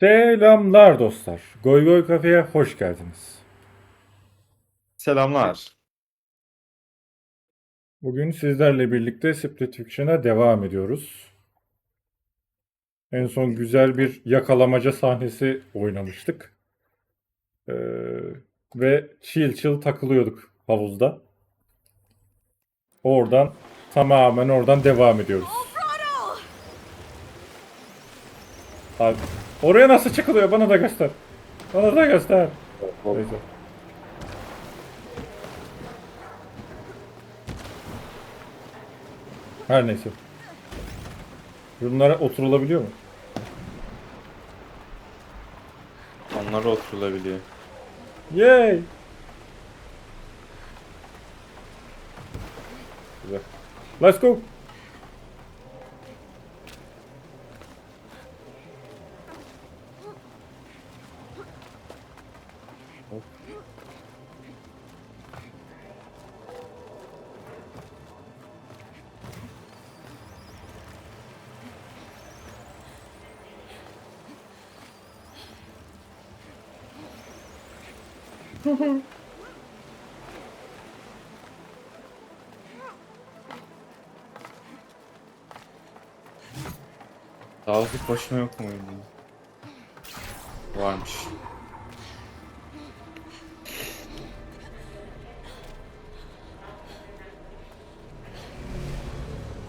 Selamlar dostlar. Goy Goy Kafe'ye hoş geldiniz. Selamlar. Bugün sizlerle birlikte Split Fiction'a devam ediyoruz. En son güzel bir yakalamaca sahnesi oynamıştık. Ee, ve chill chill takılıyorduk havuzda. Oradan tamamen oradan devam ediyoruz. Abi, oraya nasıl çıkılıyor? Bana da göster. Bana da göster. Neyse. Her neyse. Bunlara oturulabiliyor mu? Onlara oturulabiliyor. Yay! Güzel. Let's go. Hop. Dağlık başına yok muydu? Varmış.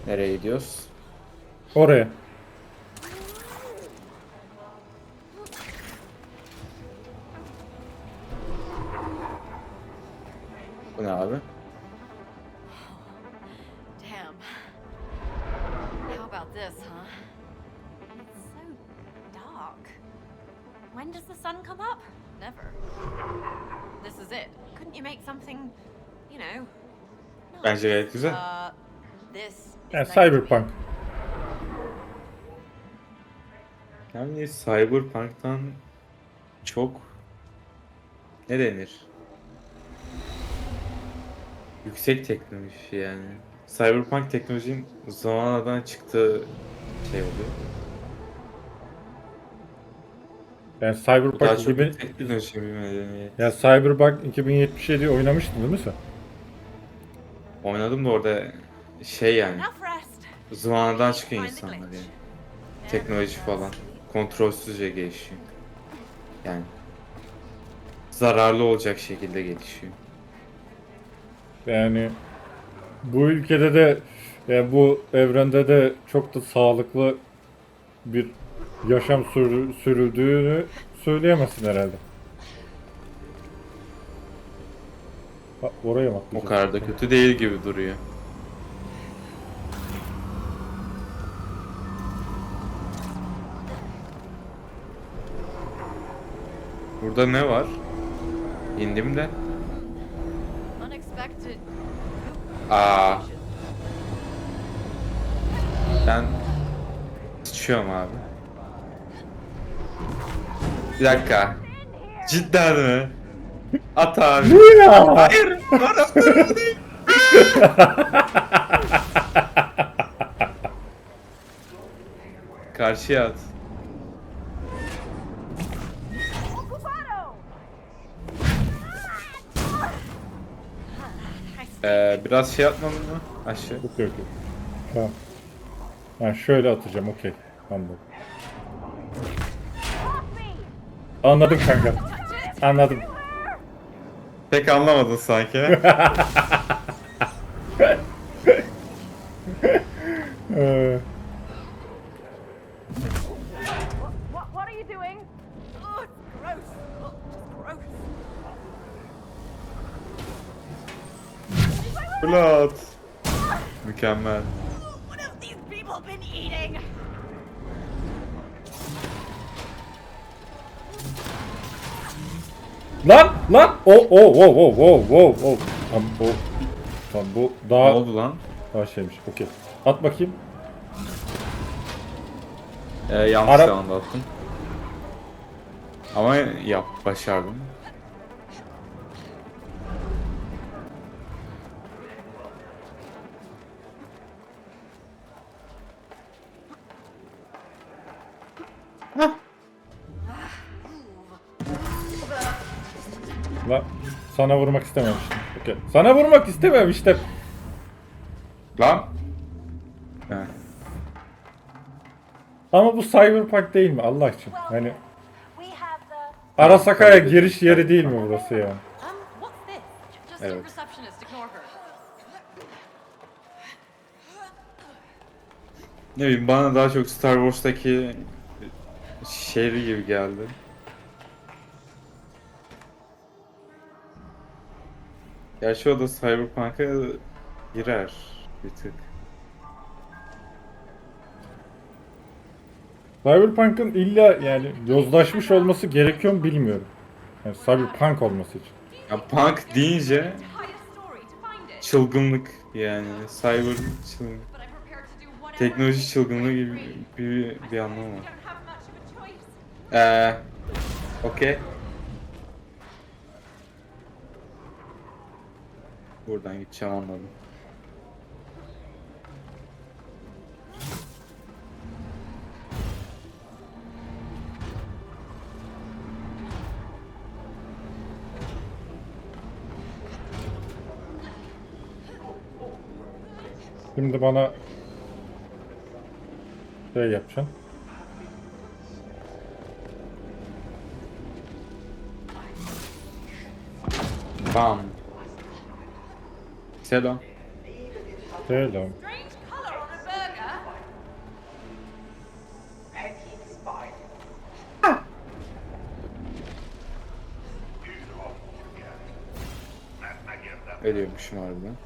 Nereye gidiyoruz? Oraya. Bu ne abi? Sun come up? Never. This is it. Couldn't you make something, you know? Bence gayet güzel. Uh, this is Yani Cyberpunk. Yani Cyberpunk'tan çok ne denir? Yüksek teknoloji yani. Cyberpunk teknolojinin zamanlardan çıktığı şey oluyor. Yani Cyberpunk daha çok 2000 teknoloji bir medeniyet. ya Cyberpunk 2077 oynamıştın değil mi sen? Oynadım da orada şey yani zamanından çıkıyor insanlar yani. Teknoloji falan. Kontrolsüzce gelişiyor. Yani zararlı olacak şekilde gelişiyor. Yani bu ülkede de yani bu evrende de çok da sağlıklı bir yaşam sürü- sürüldüğünü söyleyemezsin herhalde. Ha, oraya mı O kadar da kötü değil gibi duruyor. Burada ne var? İndim de. Aa, ben sıçıyorum abi. Bir dakika. Cidden mi? At abi. Ya! Hayır. Değil. Karşıya at. Ee, biraz şey atmadın mı? Aşağı. Yok yok yok. Tamam. Ha, şöyle atacağım okey. Anladım. Anladım kanka. Anladım. Pek anlamadın sanki. Ee, What, what are you doing? İt's gross. İt's gross. Flat. Mükemmel. Lan lan o o o o o o o Tam bu tam bu Ne daha oldu lan? daha şeymiş. Okey. At bakayım. Ee, yanlış Ara- zamanda attım. Ama yap, başardım. Sana vurmak istememiştim. Okey. Sana vurmak istememiştim. Lan. He. Ama bu Cyberpunk değil mi Allah için? Hani. Arasaka'ya giriş yeri değil mi burası ya? Um, Evet. Ne bileyim bana daha çok Star Wars'taki şehri gibi geldi. Gerçi o da Cyberpunk'a girer bir tık. Cyberpunk'ın illa yani yozlaşmış olması gerekiyor mu bilmiyorum. Yani Cyberpunk olması için. Ya punk deyince çılgınlık yani cyber çılgın, But I'm prepared to do whatever. teknoloji çılgınlığı gibi bir, bir anlamı var. Eee okey. Buradan gideceğim anladım. Şimdi bana şey yapacaksın. Bam. Selam. Selam. Ölüyormuşum harbiden.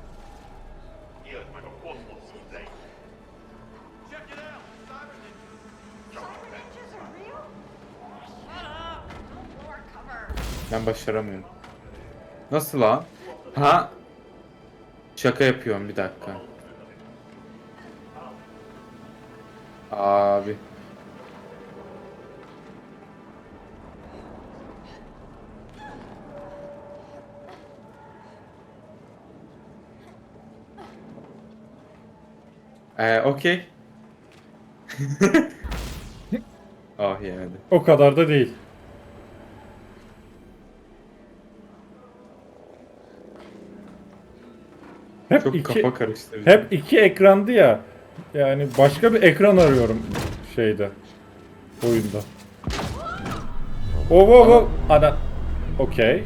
Our cover. Ben başaramıyorum. Nasıl lan? Ha? Şaka yapıyorum bir dakika. Abi. Ee, okey. ah yemedi. O kadar da değil. Hep Çok iki, kafa karıştırıcı. hep iki ekrandı ya. Yani başka bir ekran arıyorum şeyde. Oyunda. Oh, oh, oh. Ana. Okey.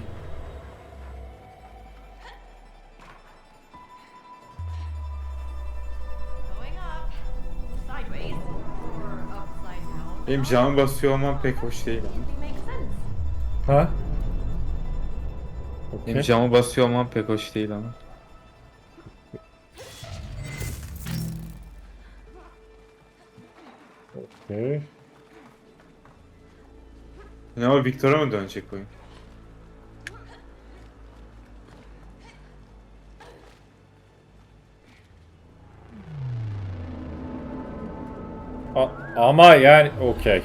Benim canım basıyor olmam pek hoş değil. Ha? Benim Okey. camı basıyor olmam pek hoş değil ama. Okey. Ne o Victor'a mı dönecek oyun? A- ama yani okey.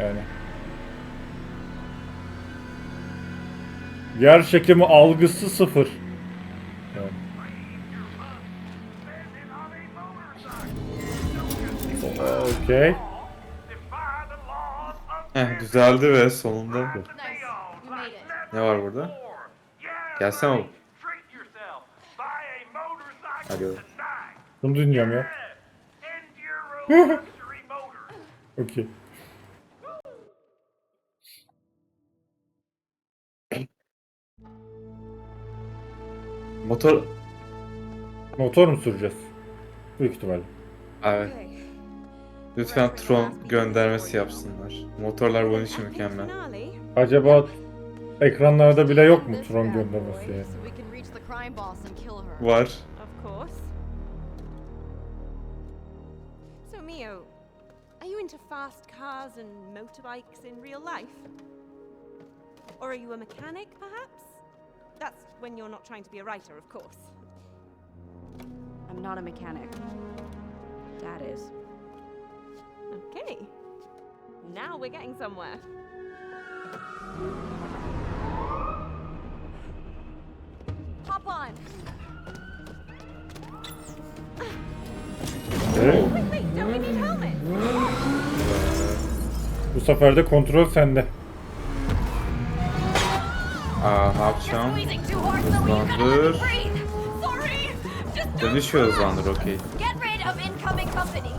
Yani. Yer çekimi algısı sıfır. Okey. Heh düzeldi ve sonunda. Ne var burada? Gelsene oğlum. Hadi oğlum. Bunu dinliyorum ya. Okey. Motor... Motor mu süreceğiz? Büyük ihtimalle. Evet. Lütfen Tron göndermesi yapsınlar. Motorlar bunun için mükemmel. Acaba ekranlarda bile yok mu Tron göndermesi. Var. Are you into fast cars and motorbikes in real life? Or are you a mechanic, perhaps? That's when you're not trying to be a writer, of course. I'm not a mechanic. Dad is. Okay. Now we're getting somewhere. Hop on. Evet. Wait, wait, don't we need helmets? Bu sefer de kontrol sende. Aa ne yapacağım? Hızlandır. move. hızlandır okey. Get rid of incoming company.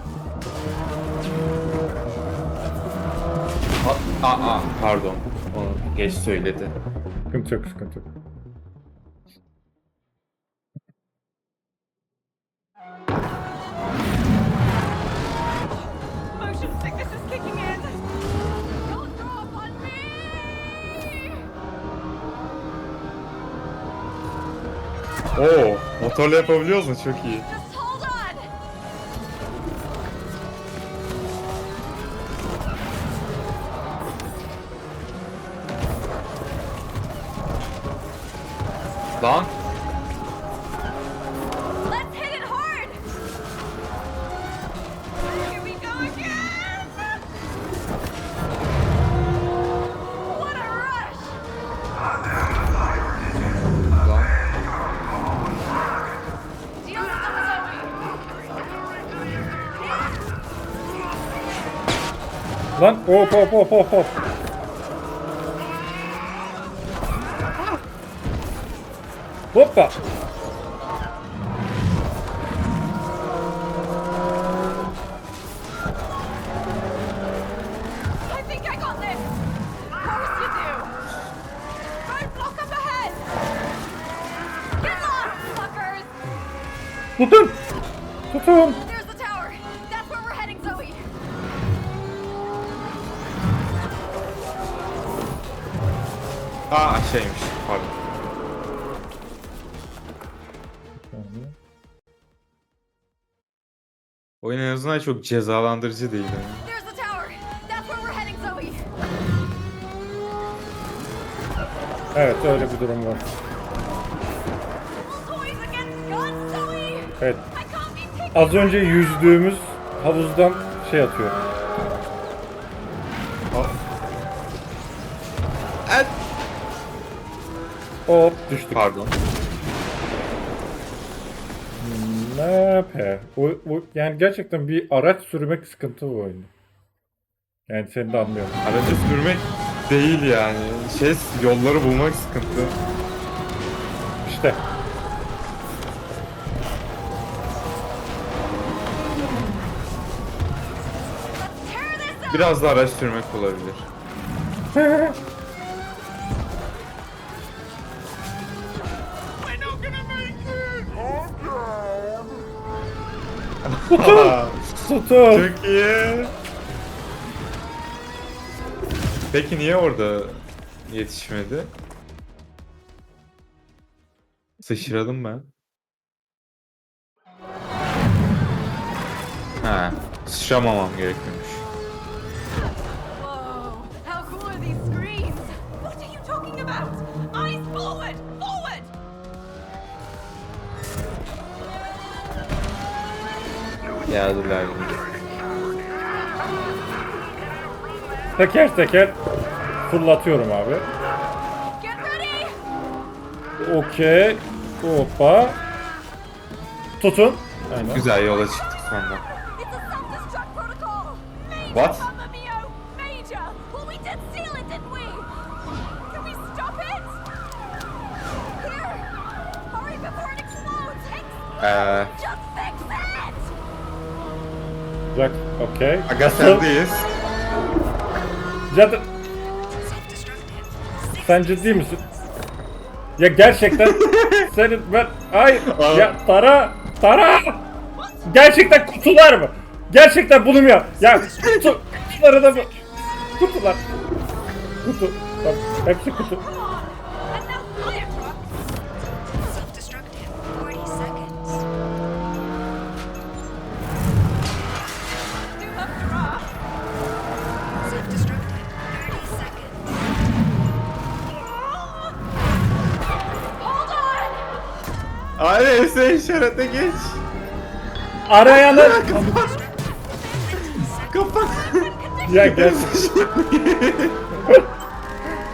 Aa, pardon. Onu geç söyledi. Sıkıntı yok sıkıntı yok. Motion sickness is kicking in. Don't drop on me. Oo, motorla yapabiliyoruz mu? Çok iyi. Just Lan Let's hit it hard. Here we go again. What a rush. lan. Deal with them, Zoe. Lan hop hop hop hop hop. Fuckers. Tutun. Tutun. There's the tower. That's where we're heading, Zoe. Ah, Aa aşağıymış. Oyun en azından çok cezalandırıcı değil. Yani. Evet öyle bir durum var. Evet. Az önce yüzdüğümüz havuzdan şey atıyor. Hop düştük. Pardon. Yapıyor? O, o, yani gerçekten bir araç sürmek sıkıntı bu oyunda. Yani seni de anlıyorum. Aracı sürmek değil yani. Şey yolları bulmak sıkıntı. İşte. Biraz da araç sürmek olabilir. Tutun. Çok iyi. Peki niye orada yetişmedi? Sıçradım ben. Ha, sıçramamam gerekiyormuş. Lan. Teker teker fırlatıyorum abi. Okey. Hoppa. Tutun. Aynen. Güzel yola çıktık sonra. What? Mamma okey. aga sendeyiz. Zaten... Sen ciddi misin? Ya gerçekten senin ben ay ya tara tara gerçekten kutular mı? Gerçekten bunu mu yap? Ya kutu kutuları da mı? Kutular. Kutu. Bak hepsi kutu. Abi ese işarete geç. Arayanı Kapat. ya gel.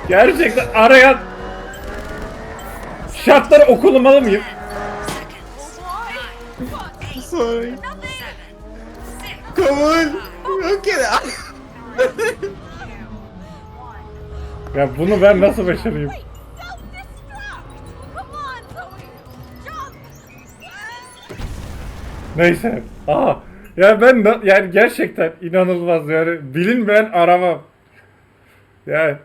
Gerçekten arayan şartları okulamalı mıyım? Sorry. six, Kabul. Okey. Ya bunu ben nasıl başarayım? Neyse. Aa. Ya ben na- yani gerçekten inanılmaz yani bilinmeyen araba. Yani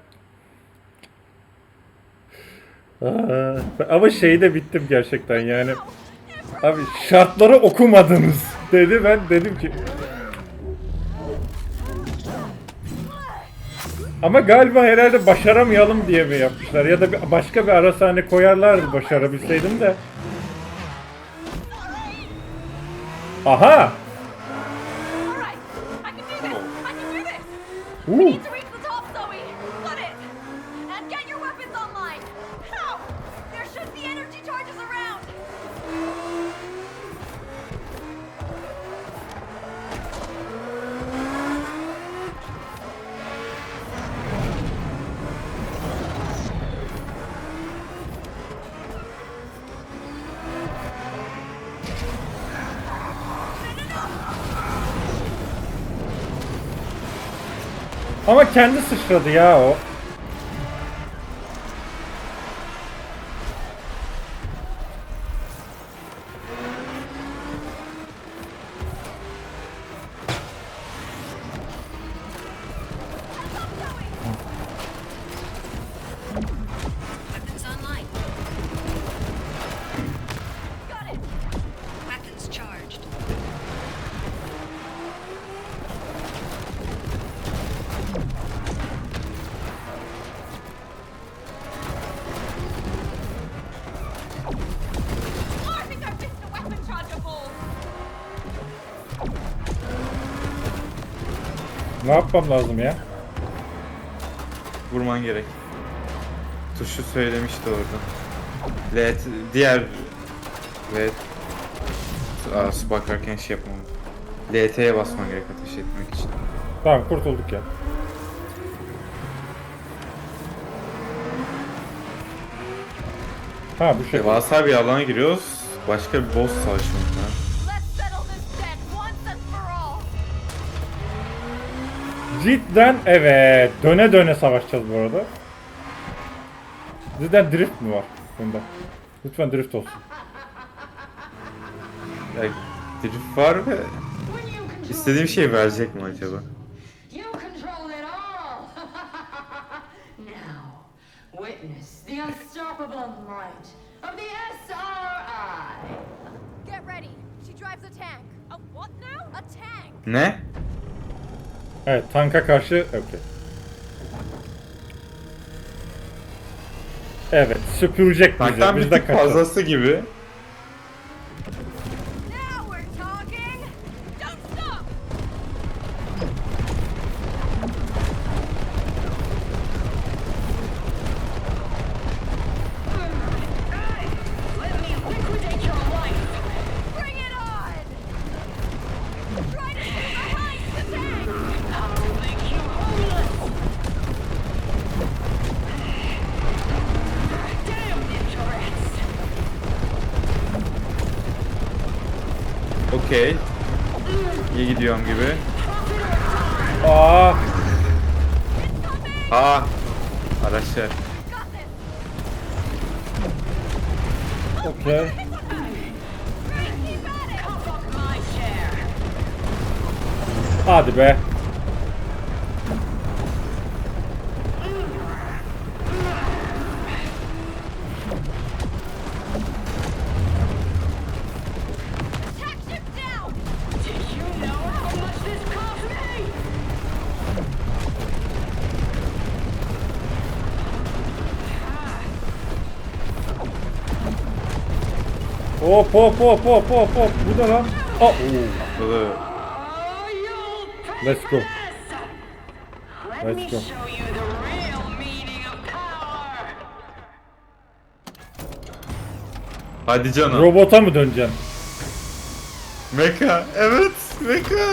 Aa, ama şeyde bittim gerçekten yani. Abi şartları okumadınız dedi ben dedim ki Ama galiba herhalde başaramayalım diye mi yapmışlar ya da başka bir ara sahne koyarlardı başarabilseydim de. Aha! All right, I can do this. I can do this. Ooh. Ama kendi sıçradı ya o. yapmam lazım ya? Vurman gerek. Tuşu söylemişti orada. LED diğer LED Aa, su bakarken şey yapmam. LT'ye basman gerek ateş etmek için. Tamam kurtulduk ya. Ha bu şey. Devasa bir alana giriyoruz. Başka bir boss savaşımız var. Cidden evet. Döne döne savaşacağız bu arada. Cidden drift mi var bunda? Lütfen drift olsun. Ya, drift var ve istediğim şeyi verecek mi acaba? You control it all! now, witness the unstoppable might of the SRI! Get ready. She drives a tank. A what now? A tank. Ne? Evet tanka karşı okey. Evet süpürecek bizi. Tanktan bir Biz de tık kaçalım. fazlası gibi. Araçlar. Okey. Hadi be. Hop hop hop hop hop hop. Bu da lan. Aa, oo. Böyle Oh, Let's go. Let's me go. show you the real meaning of power! Hadi canım. Robota mı döneceksin? Mecha. Evet. Mecha.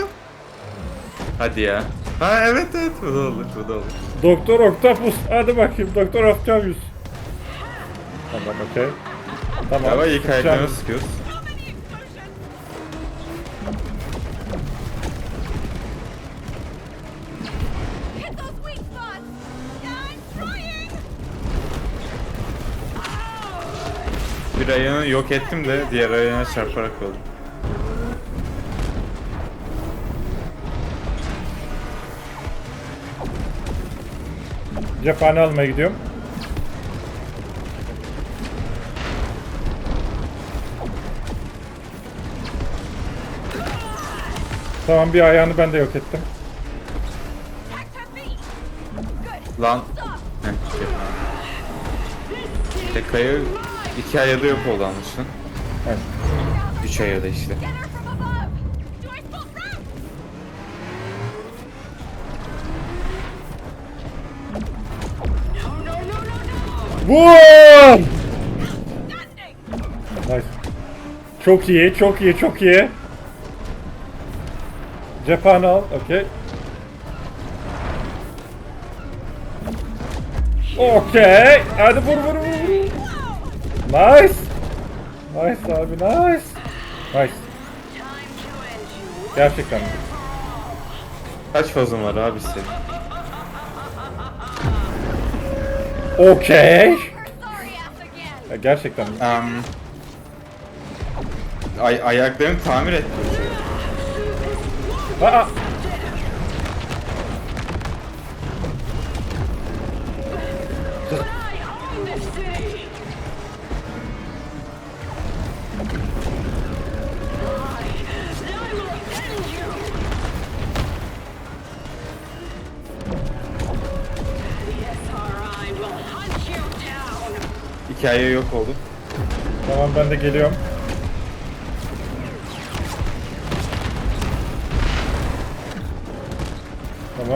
Hadi ya. Ha evet evet. Bu da olur. Bu da olur. Doktor Octopus. Hadi bakayım Doktor Octopus. Tamam okey. Tamam. Galiba ilk ayaklarını sıkıyoruz. Bir ayağını yok ettim de diğer ayağına çarparak öldüm. Cephane almaya gidiyorum. Tamam bir ayağını ben de yok ettim. Lan. Heh, şey. Kaya iki ayada yok oldu anlaşılan. Evet. Üç ayada işte. Vur! Nice. Çok iyi, çok iyi, çok iyi. Cephane al, okey. Okey. Hadi vur vur vur. vur. Nice. Nice abi, nice. Nice. Gerçekten. Kaç fazın var abi senin? Okey. Ya Gerçekten. Um, ay ayaklarını tamir et. Aa. Hikaye yok oldu. Tamam ben de geliyorum.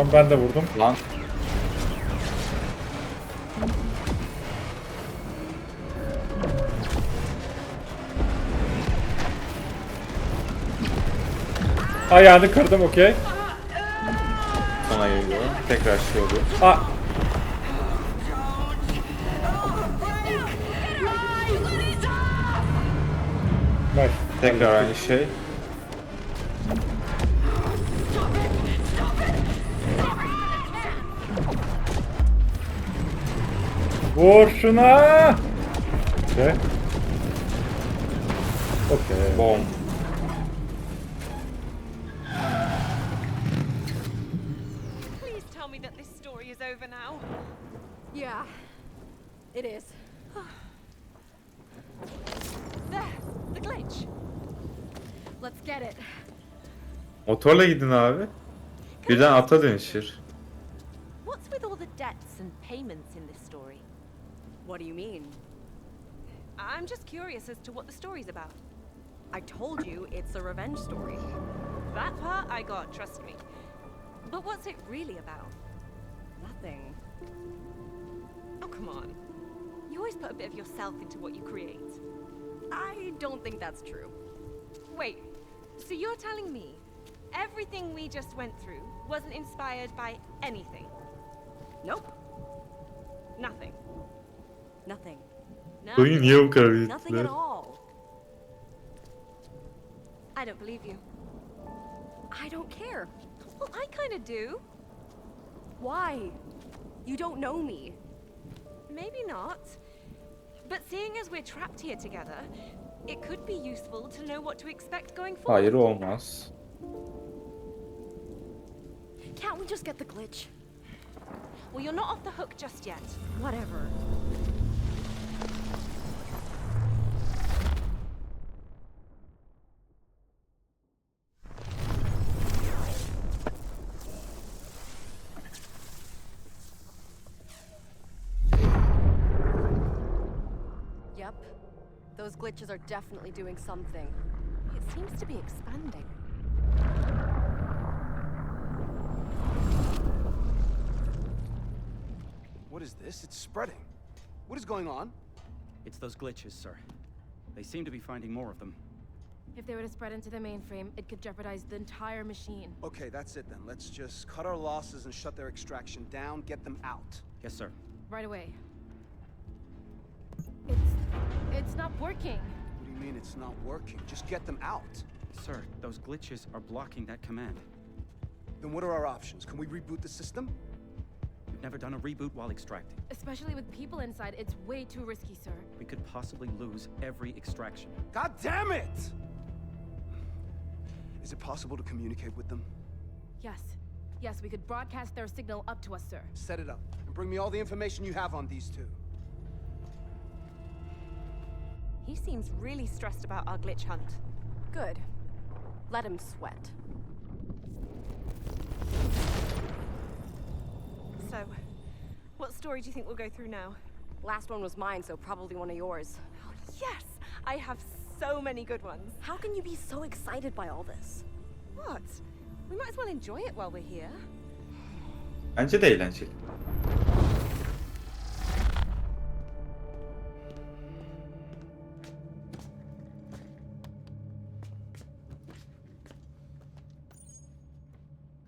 Tamam ben de vurdum. Lan. Ayağını kırdım okey. Sona geliyor. Tekrar şey oluyor. Aa. Nice. Tekrar aynı şey. Vur şuna. Okey. Okey. Bom. Please tell me that this story is over now. Yeah, it is. There, the glitch. Let's get it. Motorla gidin abi. Birden ata dönüşür. Curious as to what the story's about. I told you it's a revenge story. That part I got, trust me. But what's it really about? Nothing. Oh, come on. You always put a bit of yourself into what you create. I don't think that's true. Wait, so you're telling me everything we just went through wasn't inspired by anything? Nope. Nothing. Nothing. No? niye bu kadar Nothing at all. I don't believe you. I don't care. Well, I kind of do. Why? You don't know me. Maybe not. But seeing as we're trapped here together, it could be useful to know what to expect going forward. Ah, Hayır olmaz. Can't we just get the glitch? Well, you're not off the hook just yet. Whatever. Those glitches are definitely doing something. It seems to be expanding. What is this? It's spreading. What is going on? It's those glitches, sir. They seem to be finding more of them. If they were to spread into the mainframe, it could jeopardize the entire machine. Okay, that's it then. Let's just cut our losses and shut their extraction down, get them out. Yes, sir. Right away. It's... it's not working. What do you mean it's not working? Just get them out. Sir, those glitches are blocking that command. Then what are our options? Can we reboot the system? We've never done a reboot while extracting. Especially with people inside, it's way too risky, sir. We could possibly lose every extraction. God damn it! Is it possible to communicate with them? Yes. Yes, we could broadcast their signal up to us, sir. Set it up. And bring me all the information you have on these two. He seems really stressed about our glitch hunt. Good. Let him sweat. So, what story do you think we'll go through now? Last one was mine, so probably one of yours. Oh, Yes! I have so many good ones. How can you be so excited by all this? What? We might as well enjoy it while we're here. Bence de eğlenceli.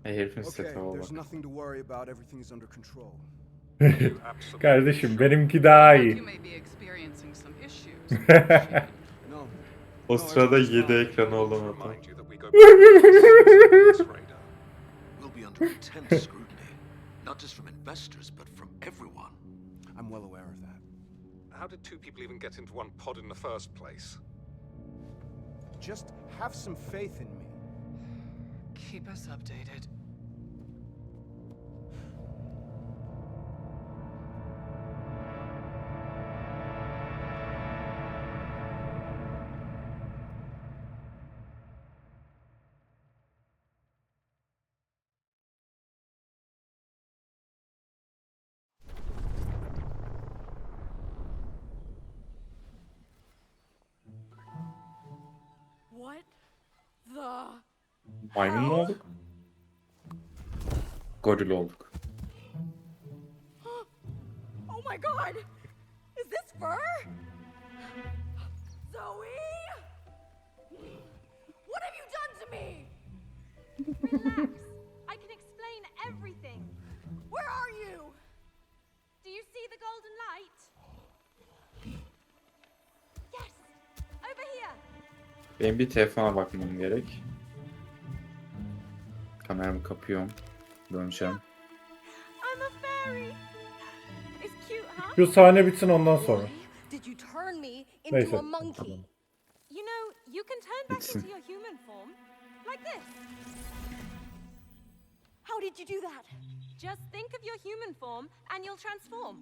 Herifin Okay, seti bak. there's nothing to worry about. Everything is under control. Kardeşim benimki daha You iyi. may be experiencing some issues. No, O sırada 7 ekranı olan adam. remind you that we go radar. We'll be under intense scrutiny, not just from investors, but from everyone. I'm well aware of that. How did two people even get into one pod in the first place? Just have some faith in me. Keep us updated. Maymun mu olduk? Goril olduk. Oh my god! Is this fur? Zoe? What have you done to me? Relax. I can explain everything. Where are you? Do you see the golden light? Yes! Over here! Benim bir telefona bakmam gerek. Kameramı kapıyorum. Döneceğim. I'm a fairy! It's cute, huh? Şu sahne bitsin ondan sonra. Did you turn me into Neyse. a monkey? Tamam. You know, you can turn back Bitsin. into your human form. Like this. How did you do that? Just think of your human form and you'll transform.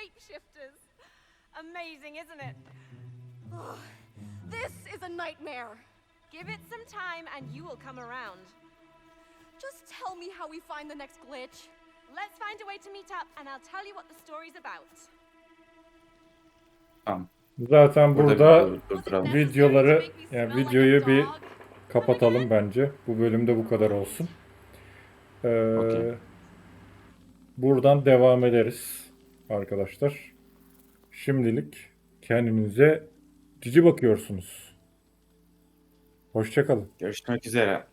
Shapeshifters. Amazing, isn't it? This is a nightmare. Give it some time and you will come around. Just tell me how we find the next glitch. Let's find a way to meet up and I'll tell you what the story's about. Tamam. Zaten burada bir durduralım. videoları yani videoyu bir kapatalım bence. Bu bölümde bu kadar olsun. Ee, Okey. buradan devam ederiz arkadaşlar. Şimdilik kendinize cici bakıyorsunuz. Hoşçakalın. Görüşmek üzere.